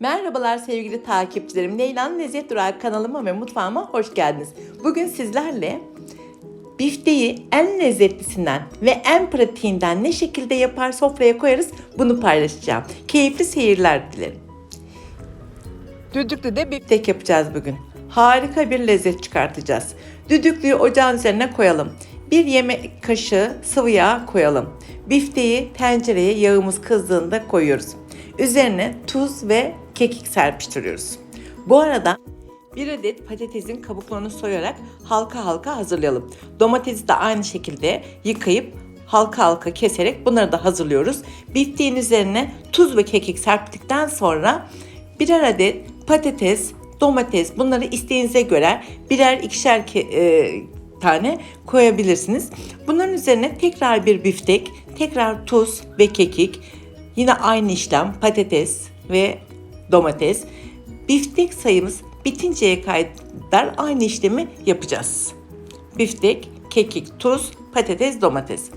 Merhabalar sevgili takipçilerim. Leyla'nın Lezzet Durağı kanalıma ve mutfağıma hoş geldiniz. Bugün sizlerle bifteyi en lezzetlisinden ve en pratiğinden ne şekilde yapar sofraya koyarız bunu paylaşacağım. Keyifli seyirler dilerim. Düdüklüde biftek yapacağız bugün. Harika bir lezzet çıkartacağız. Düdüklüyü ocağın üzerine koyalım. Bir yemek kaşığı sıvı yağ koyalım. Bifteyi tencereye yağımız kızdığında koyuyoruz. Üzerine tuz ve kekik serpiştiriyoruz. Bu arada bir adet patatesin kabuklarını soyarak halka halka hazırlayalım. Domatesi de aynı şekilde yıkayıp halka halka keserek bunları da hazırlıyoruz. Bifteğin üzerine tuz ve kekik serptikten sonra birer adet patates, domates bunları isteğinize göre birer ikişer ke- e, tane koyabilirsiniz. Bunların üzerine tekrar bir biftek, tekrar tuz ve kekik, yine aynı işlem patates ve domates. Biftek sayımız bitinceye kadar aynı işlemi yapacağız. Biftek, kekik, tuz, patates, domates.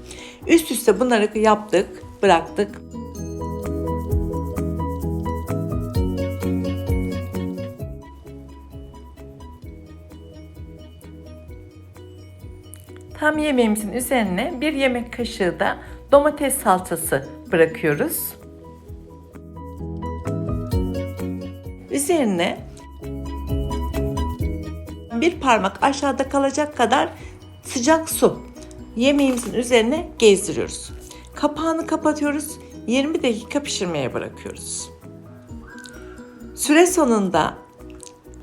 Üst üste bunları yaptık, bıraktık. Tam yemeğimizin üzerine bir yemek kaşığı da domates salçası bırakıyoruz. Üzerine bir parmak aşağıda kalacak kadar sıcak su yemeğimizin üzerine gezdiriyoruz. Kapağını kapatıyoruz. 20 dakika pişirmeye bırakıyoruz. Süre sonunda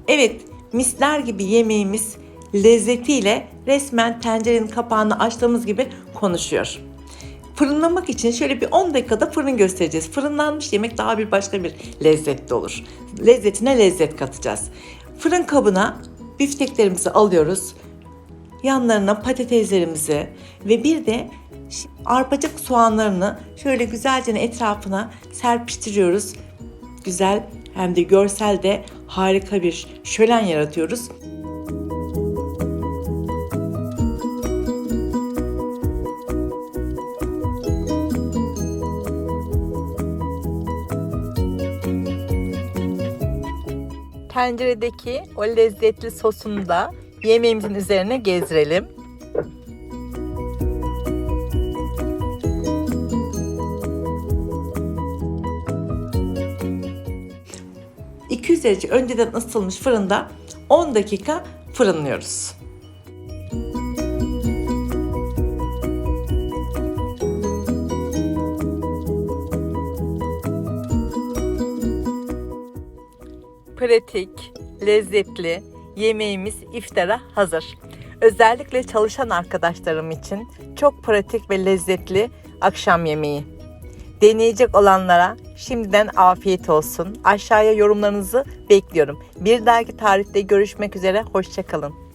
evet misler gibi yemeğimiz lezzetiyle resmen tencerenin kapağını açtığımız gibi konuşuyor. Fırınlamak için şöyle bir 10 dakikada fırın göstereceğiz. Fırınlanmış yemek daha bir başka bir lezzetli olur. Lezzetine lezzet katacağız. Fırın kabına bifteklerimizi alıyoruz. Yanlarına patateslerimizi ve bir de arpacık soğanlarını şöyle güzelce etrafına serpiştiriyoruz. Güzel hem de görsel de harika bir şölen yaratıyoruz. Tenceredeki o lezzetli sosunu da yemeğimizin üzerine gezdirelim. ...200 derece önceden ısıtılmış fırında 10 dakika fırınlıyoruz. Pratik, lezzetli yemeğimiz iftara hazır. Özellikle çalışan arkadaşlarım için çok pratik ve lezzetli akşam yemeği. Deneyecek olanlara şimdiden afiyet olsun. Aşağıya yorumlarınızı bekliyorum. Bir dahaki tarihte görüşmek üzere. Hoşçakalın.